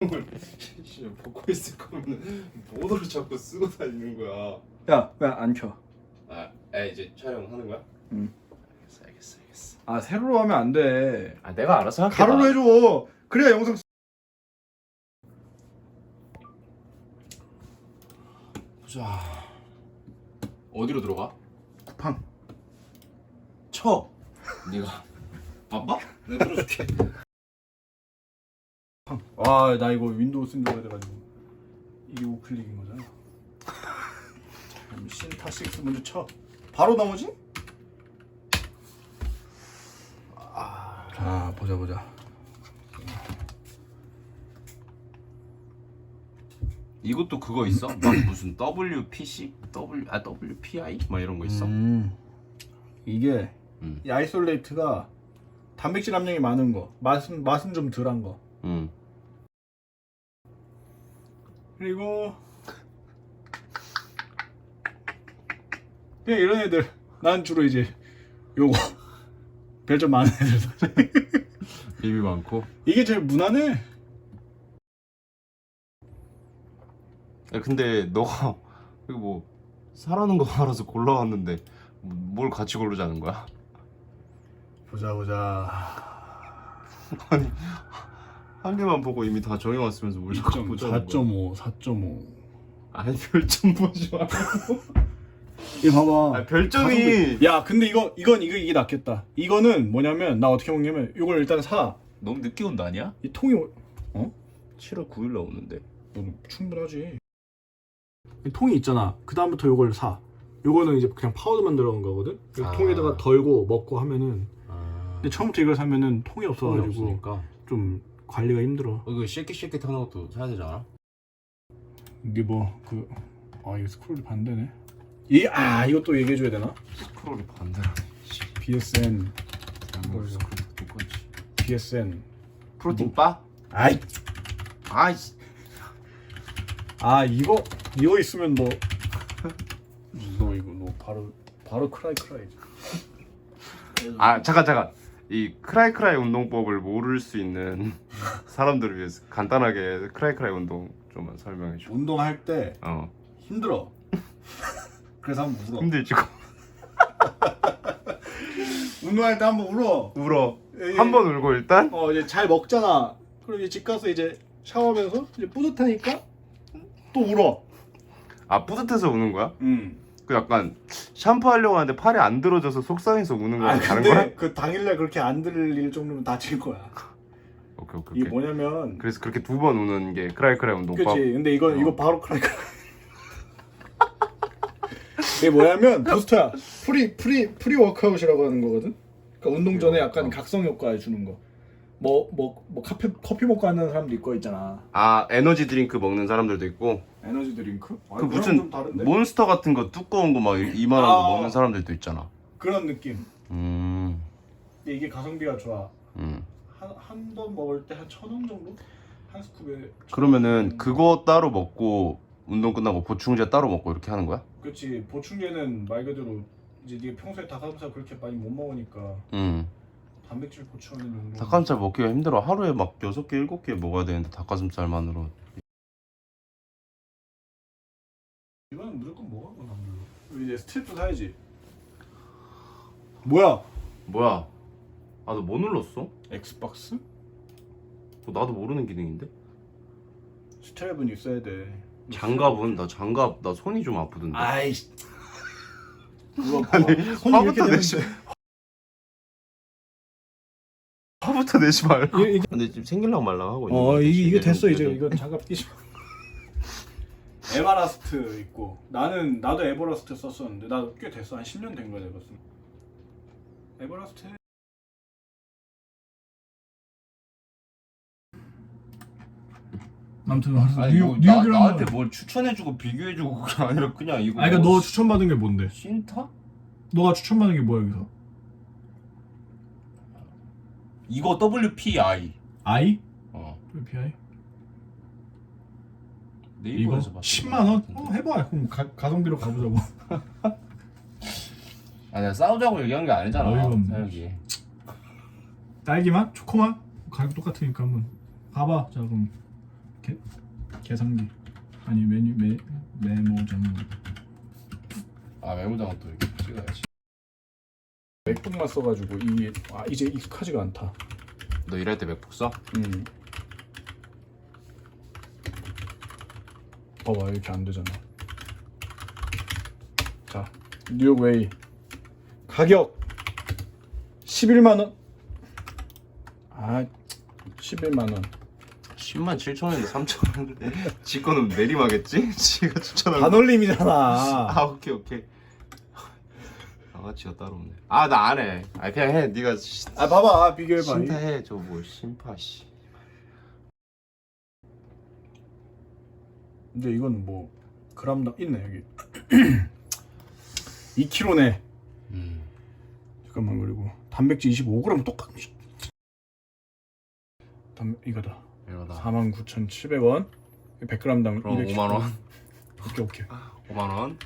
씨, 벗고 있을 거면 뭐로 자꾸 쓰고 다니는 거야? 야 왜 안 켜? 아, 아 이제 촬영하는 거야? 응. 알겠어, 알겠어, 알겠어. 아 세로로 하면 안 돼. 아, 내가 알아서 할게. 가로로 나. 해줘. 그래야 영상. 보자. 어디로 들어가? 쿠팡. 쳐. 네가 바빠? 내가 들어줄게. 와나 이거 윈도우 쓴줄 알아가지고 이게 우클릭인 거잖아. 신타 6 먼저 쳐. 바로 나오지? 자 보자 보자. 이것도 그거 있어? 막 무슨 WPC, W 아 WPI 막 이런 거 있어? 음, 이게 음. 이 아이솔레이트가 단백질 함량이 많은 거, 맛은 맛은 좀 덜한 거. 응. 그리고 그냥 이런 애들 난 주로 이제 요거 별점 많은 애들 비비 많고. 이게 제일 무난해 야, 근데 너가 이거 뭐 사라는 거 알아서 골라왔는데 뭘 같이 고르자는 거야? 보자 보자 아니 한 개만 보고 이미 다 정해왔으면서 뭘 자꾸 보자는 거야? 4.5 4.5 아니 별점 보지 말고. 이거 봐봐 아, 별점이 야 근데 이거 이건 이거 이게 낫겠다 이거는 뭐냐면 나 어떻게 먹냐면 이걸 일단 사이 너무 늦게 온다 아니야? 통이 7월 9일 날 오는데. 너는 충분하지. 이 통이 있잖아. 그 다음부터 요걸 사. 요거는 이제 그냥 파우더만 들어간 거거든. 그 아. 통에다가 덜고 먹고 하면은. 아. 근데 처음부터 이걸 사면은 통이 없어가지고. 좀 관리가 힘들어. 어, 이거 실킷실킷 하는 것도 사야 되잖아. 이게 뭐 그. 아 이거 스크롤이 반대네. 이아 이것도 얘기해 줘야 되나? 스크롤이 반대라. BSN 뭘 스크롤 똑같이. BSN. 프로틴 바? 아이 아이씨. 아 이거 이거 있으면 너. 너 이거 너 바로 바로 크라이 크라이지. 아 잠깐 잠깐. 이 크라이크라이 운동법을 모를 수 있는 사람들을 위해서 간단하게 크라이크라이 운동 좀만 설명해 줘. 운동할 때 어. 힘들어. 그래서 한번 울어. 힘들지. 운동할 때 한번 울어. 울어. 예, 한 번 울고 일단. 어 이제 잘 먹잖아. 그럼 이제 집 가서 이제 샤워하면서 이제 뿌듯하니까 또 울어. 아 뿌듯해서 우는 거야? 응. 그 약간 샴푸 하려고 하는데 팔이 안 들어져서 속상해서 우는 거랑 아 다른 거야? 근데 그 당일날 그렇게 안 들릴 정도면 다칠 거야. 오케이. 이게 오케이. 뭐냐면 그래서 그렇게 두 번 우는 게 크라이크라이 운동법. 그치. 근데 이거 어. 이거 바로 크라이크. 이게 뭐냐면 부스터야. 프리 프리 프리 워크아웃이라고 하는 거거든. 그러니까 운동 전에 약간. 각성 효과 주는 거. 뭐 뭐 뭐 카페 커피 먹고 하는 사람도 있고 있잖아. 아 에너지 드링크 먹는 사람들도 있고 에너지 드링크? 아, 그 무슨 좀 다른데? 몬스터 같은 거 두꺼운 거 막 이만한 거 아. 먹는 사람들도 있잖아. 그런 느낌. 음, 근데 이게 가성비가 좋아. 음. 한번 먹을 때 한 천 원 정도? 한 스쿱에. 그러면은 그거 따로 먹고 운동 끝나고 보충제 따로 먹고 이렇게 하는 거야? 그렇지. 보충제는 말 그대로 이제 네가 평소에 닭가슴살 그렇게 많이 못 먹으니까 음. 단백질 보충하는 용도. 닭가슴살 먹기가 힘들어. 하루에 막 여섯 개 일곱 개 먹어야 되는데 닭가슴살만으로. 이거는 무조건 먹어. 그건 안 별로. 이제 스트랩도 사야지. 뭐야? 뭐야? 아 너 뭐 눌렀어? 엑스박스? 그거 나도 모르는 기능인데? 스트랩은 있어야 돼. 장갑은 나 장갑 나 손이 좀 아프던데. 아이씨. 그거 봐봐. 손이 이렇게 화부터 되는데. 내시. 화부터 내지 말고. 이게- 이게- 근데 지금 생길랑 말랑 하고 있는 어거 이게 이게 됐어. 이제 이건 장갑 끼지 마. 에바라스트 있고 나는 나도 에버라스트 썼었는데 나도 꽤 됐어 한 10년 된 거야 내가 쓴. 에버라스트 아무튼 아니 뭐 나, 나한테 뭘 추천해주고 비교해주고 그게 아니라 그냥 이거. 아니 그러니까 너 추천받은 게 뭔데? 신타? 너가 추천받은 게 뭐야 여기서? 이거 WPI. I? 어. VPI? 이거 네이버에서 봤어. 10만 원? 어 해봐 그럼 가, 가성비로 가보자고 아 내가 싸우자고 얘기한 게 아니잖아. 어이가 없네. 사역이. 딸기맛? 초코맛? 가격 똑같으니까 한번 가봐 자 그럼 계산기 아니 메뉴 메 메모장 아 메모장은 또 이렇게 찍어야지. 맥북만 써가지고 이 아, 이제 익숙하지가 않다. 너 일할 때 맥북 써? 음. 봐봐 이렇게 안 되잖아. 자 뉴욕 웨이 가격 11만 원. 아 11만 원. 10만 7천 원인데 3천 원. 지 거는 내림하겠지? 지가 추천한 거. 반올림이잖아. 아 오케이 오케이. 양아치가 따로 없네. 아 나 안 해. 아 그냥 해. 네가 시- 아 봐봐 비교해봐. 심타해. 저 뭐 심파 씨. 근데 이건 뭐 그람당 있네 여기 2kg네 음. 잠깐만 그리고 단백질 25g 똑같네 단 이거다 이거다. 49,700원 100g당 그럼 5만 원. 오케이 오케이 5만 원.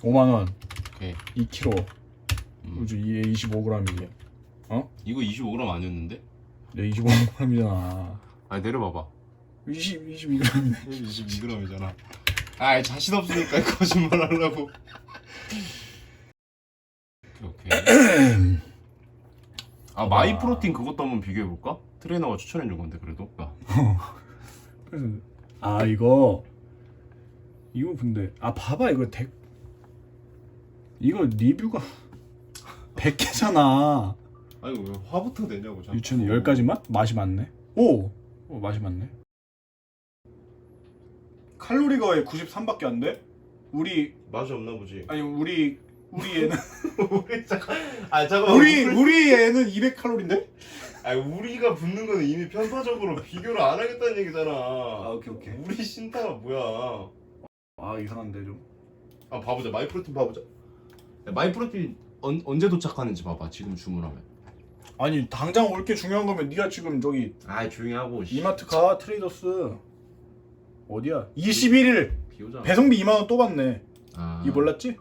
5만 원 오케이. 2kg 음. 그지 이게 25g이지 이거 25g 아니었는데? 네 25g이잖아 아니 내려봐봐. 20 22g이네 22g이잖아. 아 자신 없으니까 거짓말 하려고. 오케이 오케이. 아 마이 프로틴 그것도 한번 비교해 볼까? 트레이너가 추천해 준 건데 그래도. 아, 그래서 아 이거 이거 근데 아 봐봐 이거 덱 이거 리뷰가 100개잖아 아니 왜 화부터 내냐고 자꾸. 유치원 10가지만? 맛이 많네 오! 오 맛이 많네 칼로리가 왜 93밖에 안 돼? 우리 맛이 없나 보지. 아니 우리 우리 애는 우리 잠깐. 아 잠깐. 우리 우리 애는 200칼로리인데? 아 우리가 붙는 거는 이미 편파적으로 비교를 안 하겠다는 얘기잖아. 오케이 오케이 우리 신타가 뭐야? 아 이상한데 좀 아 봐보자 마이 프로틴 봐보자. 야, 마이 프로틴 언, 언제 도착하는지 봐봐 지금 주문하면. 아니 당장 올 게 중요한 거면 네가 지금 저기 아 조용히 하고. 이마트 가 트레이더스 어디야? 21일 비오자. 배송비 2만 원 또 받네 아, 이거 몰랐지?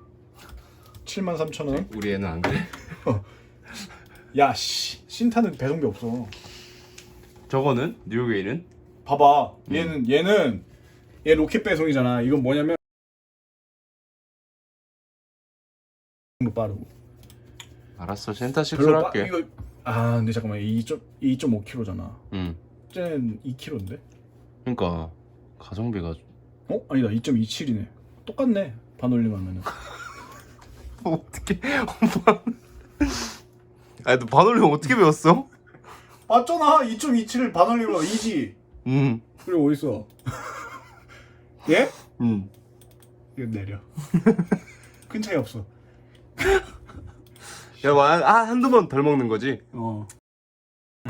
7만 3천 원. 우리 애는 안 그래. 야 씨, 신타는 배송비 없어. 저거는 뉴욕에이는 봐봐, 얘는 얘는 얘 로켓 배송이잖아. 이건 뭐냐면 뭐 빠르고. 알았어 센타식 별로 빠, 할게. 이거 아 근데 잠깐만 2.2 2.5kg잖아. 응. 쟤는 2kg인데? 그러니까 가성비가 어? 아니다 2.27이네. 똑같네. 반올림하면은. 어떻게 엄마. 아니 너 반올림 어떻게 배웠어? 맞잖아. 2.27을 반올림으로 2지. 응. 그리고 어딨어? 얘? 응. 이거 내려. 큰 차이 없어. 야, 뭐, 한, 아, 한두 번 덜 먹는 거지? 어.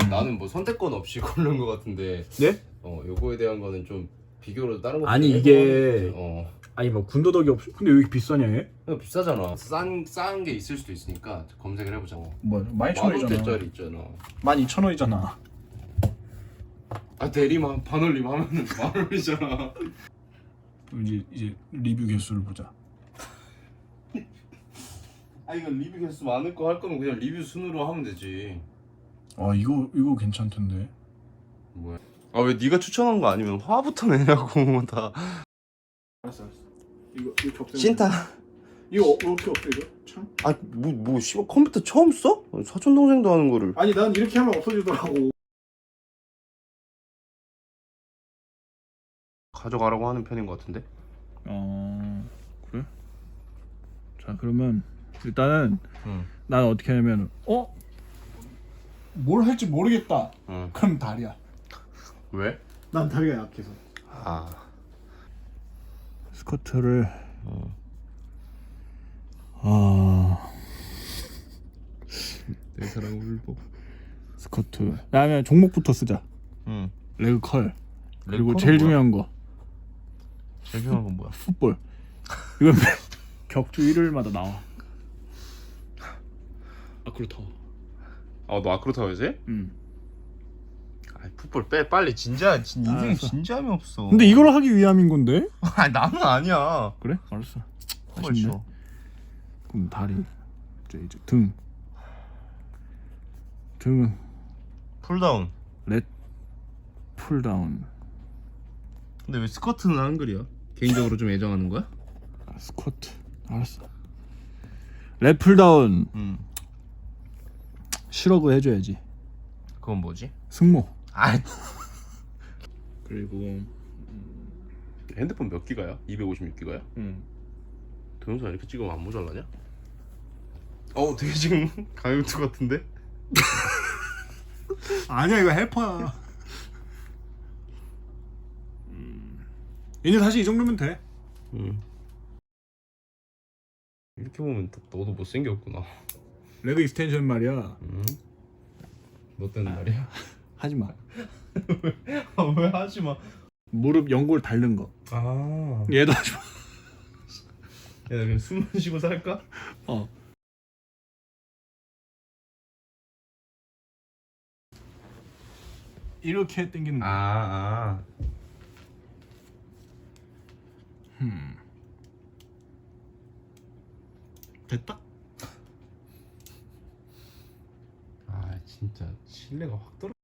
나는 뭐 선택권 없이 고른 거 같은데, 네? 어, 요거에 대한 거는 좀 비교로 다른 거 아니, 좀 이게- 어, 아니 뭐 군더더기 없이 근데 왜 이렇게 비싸냐 얘? 이거 비싸잖아. 싼, 싼 게 있을 수도 있으니까 검색을 해보자. 뭐. 뭐만 12,000원이잖아 원대짜리 있잖아. 12,000원이잖아 아, 대리만 반올림 하면은 만 원이잖아. 이제 이제 리뷰 개수를 보자 아, 이거 리뷰 개수 많을 거 할 거면 그냥 리뷰 순으로 하면 되지. 아 이거 이거 괜찮던데 뭐야? 아, 왜 네가 추천한 거 아니면 화부터 내냐고, 다. 알았어 알았어 이거 이렇게 없애 신타. 이거 어- 이렇게 없애 이거 참 아, 뭐, 뭐, 씨발 컴퓨터 처음 써? 사촌 동생도 하는 거를. 아니 난 이렇게 하면 없어지더라고 가져가라고 하는 편인 것 같은데? 어 그래? 자 그러면 일단은 응. 난 어떻게 하냐면 어? 뭘 할지 모르겠다 응. 그럼 다리야 왜? 난 다리가 약해서 아. 스커트를 어. 아 내 사랑 울보. 스커트 그다음에 종목부터 쓰자 응. 레그 컬 그리고 제일 뭐야? 중요한 거 제일 중요한 건 뭐야? 풋볼 이건 격투 일요일마다 나와 아크로터 아, 너 아크로타 요새? 응 아, 풋볼 빼 빨리 진지한 진 인생 알았어. 진지함이 없어. 근데 이걸 하기 위함인 건데 아니 나는 아니야. 그래? 알았어 아쉽네. 쳐. 그럼 다리 이제 이제 등 등은 풀다운. 렛 풀다운 근데 왜 스쿼트는 한글이야? 개인적으로 좀 애정하는 거야? 아, 스쿼트. 알았어. 랩풀다운 응. 실어그 해줘야지. 그건 뭐지? 승모. 아. 그리고 핸드폰 몇 기가야? 256기가야? 응. 동영상 이렇게 찍으면 안 모자라냐? 어, 되게 지금 강요투 같은데? 아니야 이거 헬퍼야. 음. 이제 사실 이 정도면 돼. 응. 이렇게 보면 또 너도 못생겼구나. 레그 익스텐션 말이야. 응? 너 때는 말이야? 하지 마. 아, 왜 하지 마. 무릎 연골 닳는 거. 아. 얘도 하지 마. 야, 그냥 숨만 쉬고 살까? 어. 이렇게 당기는 아, 거. 아. 음. 됐다. 아, 진짜 신뢰가 확 떨어.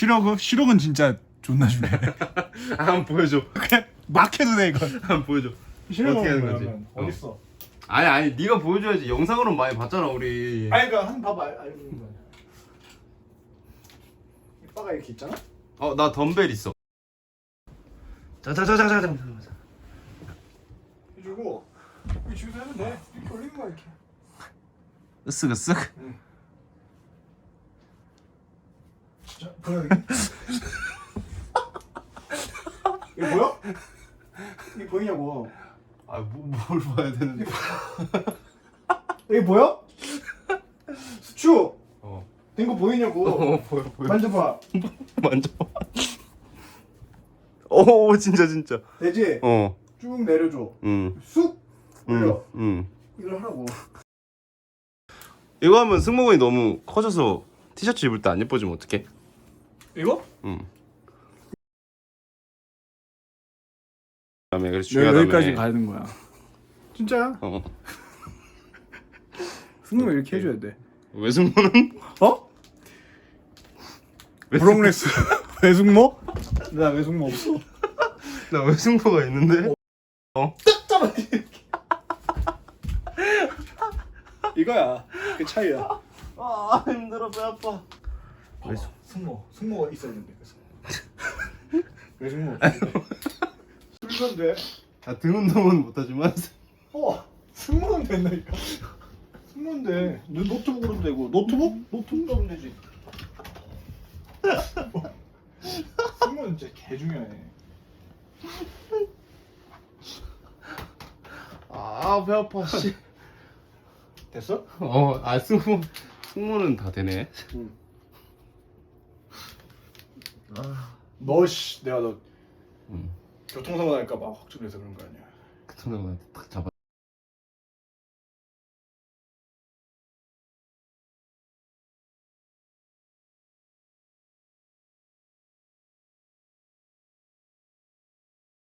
실어그 실어그는 진짜 존나 중요해. 아, 한번 보여줘. 그냥 막 해도 돼 이건. 한번 보여줘. 실어그 어떻게 하는 거지? 어디 있어? 아니, 아니, 네가 보여줘야지. 영상으로 많이 봤잖아, 우리. 아니 그러니까 한 봐봐 알- 알고 있는 거 아니야. 이 바가 이렇게 있잖아. 어, 나 덤벨 있어. 자자자자자자. 해주고 이 주소 하면 돼. 이렇게 올리는 거야 이렇게. 으쓱으쓱. 진짜 여기? 이거 보여? 이게 보이냐고? 아, 뭐, 뭘 봐야 되는데? 이게 보여? 수축 어. 된 거 보이냐고? 어, 보여, 보여. 만져봐. 만져봐. 오, 진짜, 진짜. 되지? 어, 쭉 내려줘. 응, 쑥 응, 올려. 응. 이걸 하라고. 이거 하면 승모근이 너무 커져서 티셔츠 입을 때 안 예뻐지면 어떡해? 이거? 응. 그다음에 그래서 중요하다며. 여기까지 가는 거야. 진짜야? 어. 승모 이렇게 해줘야 돼. 왜 승모는? 어? 브롱레스 외숙모? 나 외숙모 없어. 나왜 승모가 있는데? 이거야. 그 차이야. 아 힘들어 배 아파. 외숙 승모 승모가 있어야 된대. 그래서 외숙모. 술건데. 아등 운동은 못하지만 어 승모는 된다니까. 승모인데 너 노트북으로도 되고 노트북? 노트북 하면 되지. 승모는 진짜 개 중요해. 아배 아파 씨. 됐어? 어아 승모 승모는 다 되네. 응. 아. 너씨 내가 너 응. 교통사고 날까 봐 걱정돼서 그런 거 아니야. 그 손으로 딱 잡아.